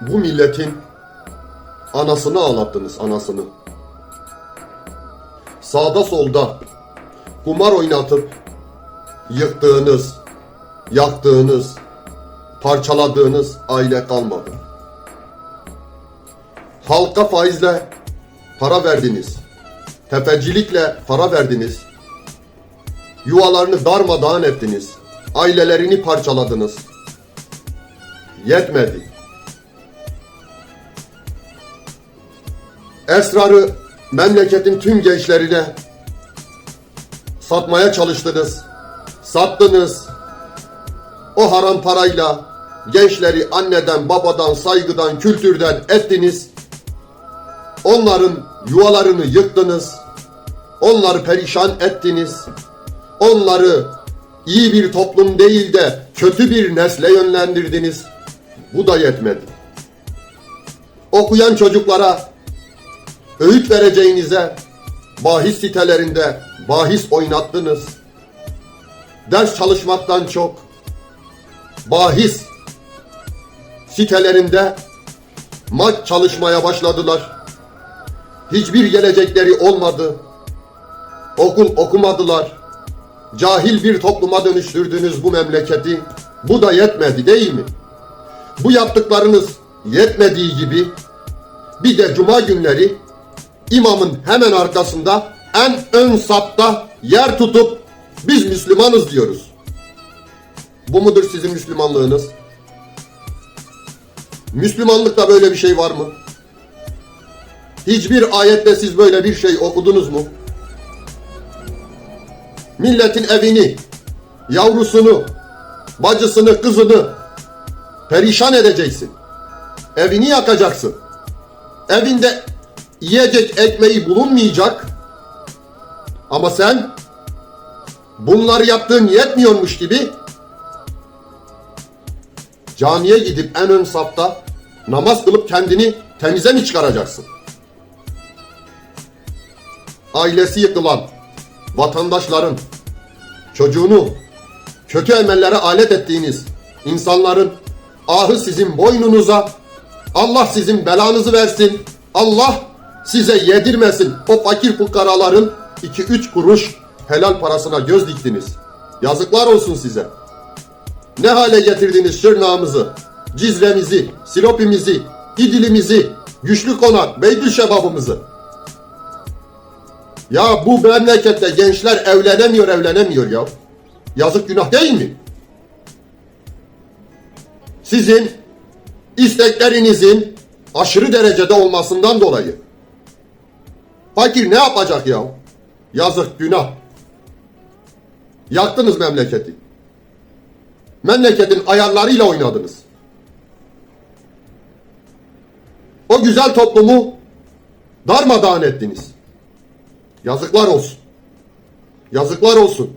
bu milletin anasını ağlattınız anasını. Sağda solda kumar oynatıp yıktığınız, yaktığınız, parçaladığınız aile kalmadı. Halka faizle para verdiniz. Tefecilikle para verdiniz. Yuvalarını darmadağın ettiniz. Ailelerini parçaladınız. Yetmedi. Esrarı memleketin tüm gençlerine satmaya çalıştınız. Sattınız. O haram parayla gençleri anneden, babadan, saygıdan, kültürden ettiniz. Onların yuvalarını yıktınız. Onları perişan ettiniz. Onları iyi bir toplum değil de kötü bir nesle yönlendirdiniz. Bu da yetmedi. Okuyan çocuklara öğüt vereceğinize bahis sitelerinde bahis oynattınız. Ders çalışmaktan çok bahis sitelerinde maç çalışmaya başladılar. Hiçbir gelecekleri olmadı. Okul okumadılar. Cahil bir topluma dönüştürdünüz bu memleketi. Bu da yetmedi değil mi? Bu yaptıklarınız yetmediği gibi bir de cuma günleri imamın hemen arkasında en ön sapta yer tutup biz Müslümanız diyoruz. Bu mudur sizin Müslümanlığınız? Müslümanlıkta böyle bir şey var mı? Hiçbir ayette siz böyle bir şey okudunuz mu? Milletin evini, yavrusunu, bacısını, kızını perişan edeceksin. Evini yakacaksın. Evinde yiyecek ekmeği bulunmayacak. Ama sen bunları yaptığın yetmiyormuş gibi camiye gidip en ön safta namaz kılıp kendini temize mi çıkaracaksın? Ailesi yıkılan vatandaşların çocuğunu kötü emellere alet ettiğiniz insanların ahı sizin boynunuza Allah sizin belanızı versin. Allah size yedirmesin. O fakir fukaraların 2-3 kuruş helal parasına göz diktiniz. Yazıklar olsun size. Ne hale getirdiniz Şırnağımızı, Cizre'mizi, Silopimizi, İdil'imizi, Güçlü Konak, Beydülşebabımızı. Ya bu memlekette gençler evlenemiyor evlenemiyor ya. Yazık günah değil mi? Sizin isteklerinizin aşırı derecede olmasından dolayı. Fakir ne yapacak ya? Yazık günah. Yaktınız memleketi. Memleketin ayarlarıyla oynadınız. O güzel toplumu darmadağın ettiniz. Yazıklar olsun. Yazıklar olsun.